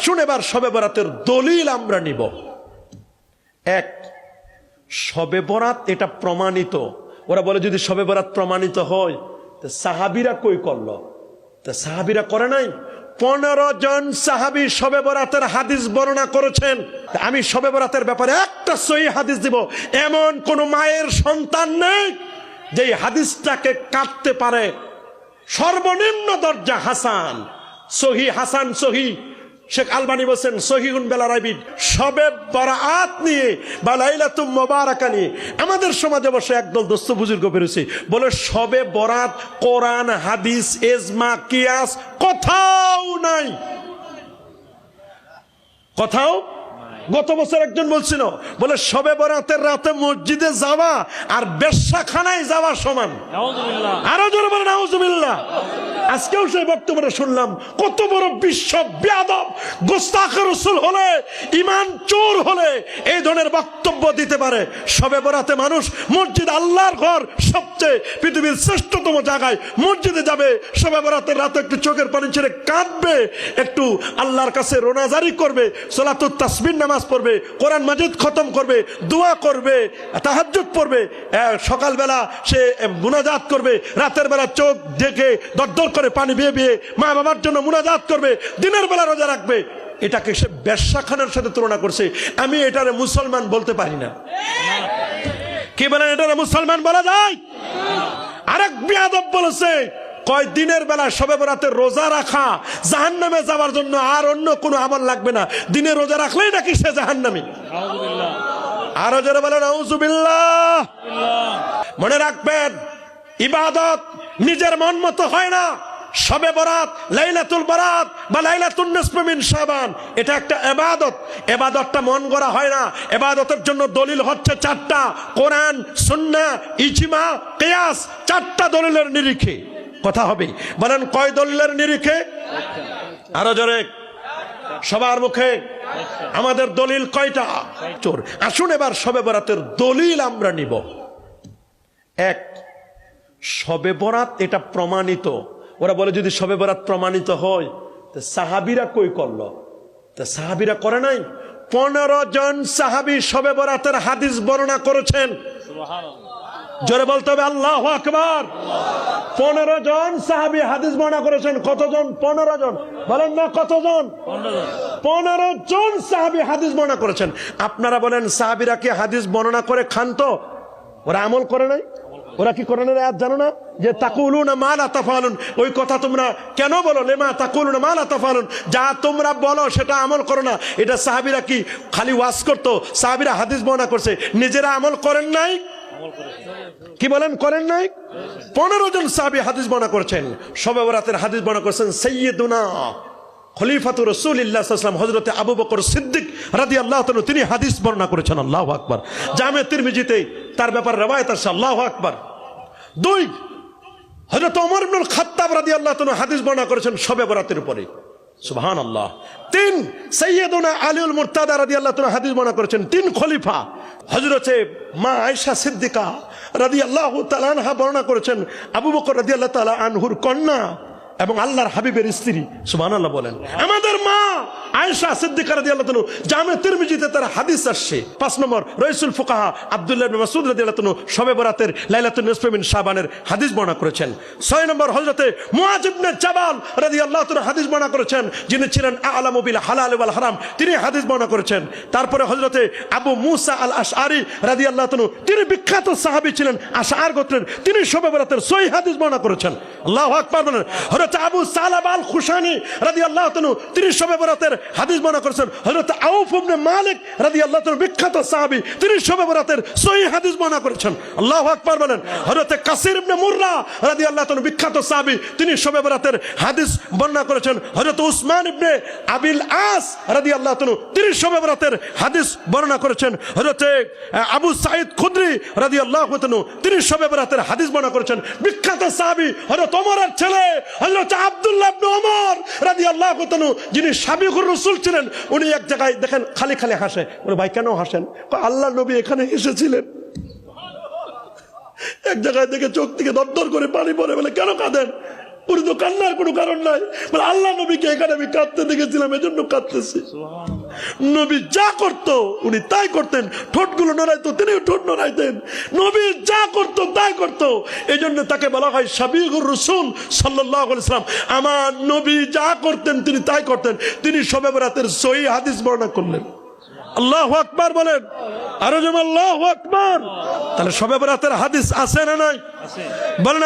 আসুন এবার শবে বরাতের দলিল আমরা নিব। এক শবে বরাত এটা প্রমাণিত। ওরা বলে যদি শবে বরাত প্রমাণিত হয়, তা সাহাবিরা কই করল? তা সাহাবিরা করে নাই? পনেরো জন সাহাবি শবে বরাতের হাদিস বর্ণনা করেছেন। আমি শবে বরাতের ব্যাপারে একটা সহি হাদিস দিব। এমন কোন মায়ের সন্তান নেই যে হাদিসটাকে কাটতে পারে। সর্বনিম্ন দরজা হাসান। সহি হাসান সহি। শেখ আলবানি বলছেন সহিগুন বেলারাবিদ সবে বরাত নিয়ে বা লাইলাতুম মোবারকা নিয়ে আমাদের সমাজে বসে একদল দোস্ত বুজুর্গ বেরোছে। বলে, সবে বরাত, কোরআন, হাদিস, এজমা, কিয়াস, কোথাও নাই। কোথাও গত বছর একজন বলছিল বলে সবে বরাতের রাতে মসজিদে যাওয়া আর বেশ্যাখানায় যাওয়া সমান। আরও জোরে বলে নাউজুবিল্লাহ। আজকেও সেই বক্তব্যটা শুনলাম কত বড় বিশ্ব ব্যাদব গোস্তাখ রসুল হলে ইমান চোর হলে এই ধরনের বক্তব্য দিতে পারে। সবে বরাতে মানুষ মসজিদ আল্লাহর ঘর সবচেয়ে পৃথিবীর শ্রেষ্ঠতম জায়গায় মসজিদে যাবে। সবে বরাতের রাতে একটু চোখের পানি ছেড়ে কাঁদবে, একটু আল্লাহর কাছে রোনাজারি করবে সোলাতুর তাসবির নামাজ পড়বে, কোরআন মাজিদ খতম করবে, দোয়া করবে, তাহাজ্জুদ পড়বে সকালবেলা সে মুনাজাত করবে, রাতের বেলা চোখ দেখে দরদর করে পানি বেয়ে বেয়ে মা বাবার জন্য মুনাজাত করবে, দিনের বেলা রোজা রাখবে। এটাকে সে ব্যবসাখানার সাথে তুলনা করছে। আমি এটারে মুসলমান বলতে পারি না। কি বলেন এটারে মুসলমান বলা যায়? আরেক বিয়াদব বলেছে, কয় দিনের বেলা সবে বরাতে রোজা রাখা জাহান নামে যাওয়ার জন্য আর অন্য কোনো আমল লাগবে না। দিনে রোজা রাখলেই নাকি সে জাহান নামে আরও জোরে বলেন মনে রাখবেন, ইবাদত নিজের মন মতো হয় না। সবে বরাত, লাইলাতুল বরাত বা লাইলাতুল নিসফে শাবান। এটা একটা এবাদত। এবাদতটা মন গড়া হয় না। এবাদতের জন্য দলিল হচ্ছে চারটা। কোরআন সুন্নাহ ইজমা, কিয়াস, চারটা দলিলের নিরিখে। কথা হবে। বলেন, কয় দলিলের নিরিখে? আরও জোরে। সবার মুখে। আমাদের দলিল কয়টা? চোর। আসুন এবার সবে বরাতের দলিল আমরা নিব। এক, সবে বরাত এটা প্রমাণিত। ওরা বলে যদি সবে বরাত প্রমাণিত হয় তা সাহাবিরা কই করল? তা সাহাবিরা করে নাই। পনেরো জন সাহাবি সবে বরাতের হাদিস বর্ণনা করেছেন। জোরে বলতে হবে আল্লাহ আকবার! পনেরো জন সাহাবি হাদিস বর্ণনা করেছেন। কতজন? পনেরো জন। বলেন না কতজন? পনেরো পনেরো জন সাহাবি হাদিস বর্ণনা করেছেন। আপনারা বলেন সাহাবিরা কি হাদিস বর্ণনা করে খান তো ওরা আমল করে নাই? ওরা কি করে না আয়াত জানো না? যে তাকুলু না মালা তাফালুন। ওই কথা তোমরা কেন বলো? লেমা তাকুলু না মালা তাফালুন। যা তোমরা বলো, সেটা আমল করো না। এটা সাহাবিরা কি খালি ওয়াজ করতো? সাহাবিরা হাদিস বর্ণনা করছে। নিজেরা আমল করেন নাই? কি বলেন, করেন নাই? পনেরো জন সাহাবি হাদিস বর্ণনা করছেন। সবে বরাতের হাদিস বর্ণনা করছেন সৈয়দুনা খলিফাতুর রসুল্লাহাম হজরতে আবু বকর সিদ্দিক রাদি আল্লাহ তিনি হাদিস বর্ণনা করেছেন, আল্লাহ আকবর। জামে তিরমিজিতে তার ব্যাপার রেওয়ায়ত আছে, আল্লাহ আকবর। দুই হজরত অমর ইবনুল খাত্তাব রাদি আল্লাহ হাদিস বর্ণনা করেছেন সবে বরাতের উপরে। সুবহান আল্লাহ তিন সৈয়দনা আলিউল মুরতাদা রাদি আল্লাহ হাদিস বর্ণনা করেছেন, তিন খলিফা হজরতে মা আয়েশা সিদ্দিকা রাদি আল্লাহ তালানহা বর্ণনা করেছেন, আবু বকর রাদি আল্লাহ তালা আনহুর কন্যা এবং আল্লাহর হাবিবের স্ত্রী সুবাহ বলেন। আমাদের মা আয়েশা সিদ্দিকা রাদিয়াল্লাহু তাআলা জামে তিরমিজিতে তার হাদিস আসছে। পাঁচ নম্বর, রইসুল ফুকাহা আব্দুল্লাহ ইবনে মাসউদ রাদিয়াল্লাহু তাআলা শবে বরাতের লাইলাতুন নিসফে মিন শাবানের হাদিস বর্ণনা করেছেন। ছয় নম্বর, হযরতে মুআজ ইবনে জাবাল রাদিয়াল্লাহু তাআলা হাদিস বর্ণনা করেছেন, যিনি ছিলেন আ'লামু বিল হালাল ওয়াল হারাম, তিনি হাদিস বর্ণনা করেছেন। তারপরে হযরতে আবু মুসা আল আশআরি রাদিয়াল্লাহু তাআলা তিনি বিখ্যাত সাহাবী ছিলেন, আশআর গোত্রের, তিনি শবে বরাতের সহি হাদিস বর্ণনা করেছেন। আল্লাহু আকবার বলেন, হযরত আবু সালাব আল খুশানি রাদিয়াল্লাহু তাআলা তিনি শবে বরাতের হাদিস বর্ণনা করেছেন, হযরত আউফ ইবনে মালিক রাদিয়াল্লাহু তাআলা বিখ্যাত সাহাবী, তিনি শবে বরাতের সহি হাদিস বর্ণনা করেছেন। আল্লাহু আকবার বলেন, হযরত কাসির ইবনে মুররা রাদিয়াল্লাহু তাআলা বিখ্যাত সাহাবী, তিনি শবে বরাতের হাদিস বর্ণনা করেছেন। হযরত উসমান ইবনে আবিল আস রাদিয়াল্লাহু তাআলা তিনি শবে বরাতের হাদিস বর্ণনা করেছেন। হযরত আবু সাঈদ খুদরি রাদিয়াল্লাহু তাআলা তিনি শবে বরাতের হাদিস বর্ণনা করেছেন। বিখ্যাত সাহাবী, হযরত ওমরের ছেলে, হযরত আব্দুল্লাহ ইবনে ওমর রাদিয়াল্লাহু তাআলা যিনি সাবিকুর রাসূল ছিলেন, উনি এক জায়গায় দেখেন খালি খালি হাসে। উনি ভাই, কেন হাসেন? আল্লাহ নবী এখানে এসেছিলেন। এক জায়গায় দেখে চোখ থেকে দরদর করে পানি পরে বলে, কেন কাঁদেন? উনি তো কান্নার কোনো কারণ নাই। বলে আল্লাহ নবীকে এখানে আমি কাঁদতে দেখেছিলাম, এজন্য কাঁদতেছি। নবী যা করতো, উনি তাই করতেন। ঠোঁটগুলো নড়াইতো, তিনিও ঠোঁট নড়াইতেন। নবী যা করতো, তাই করতো। এই জন্য তাকে বলা হয় সাবিগুর রসুল সাল্লাহ ইসলাম আমার নবী যা করতেন, তিনি তাই করতেন। তিনি সবে বরাতের সহি হাদিস বর্ণনা করলেন। আল্লাহ আকবার বলেন। আরও যেমন আল্লাহ আকবার। তাহলে সবে বরাতের হাদিস আছে না নাই? বলেন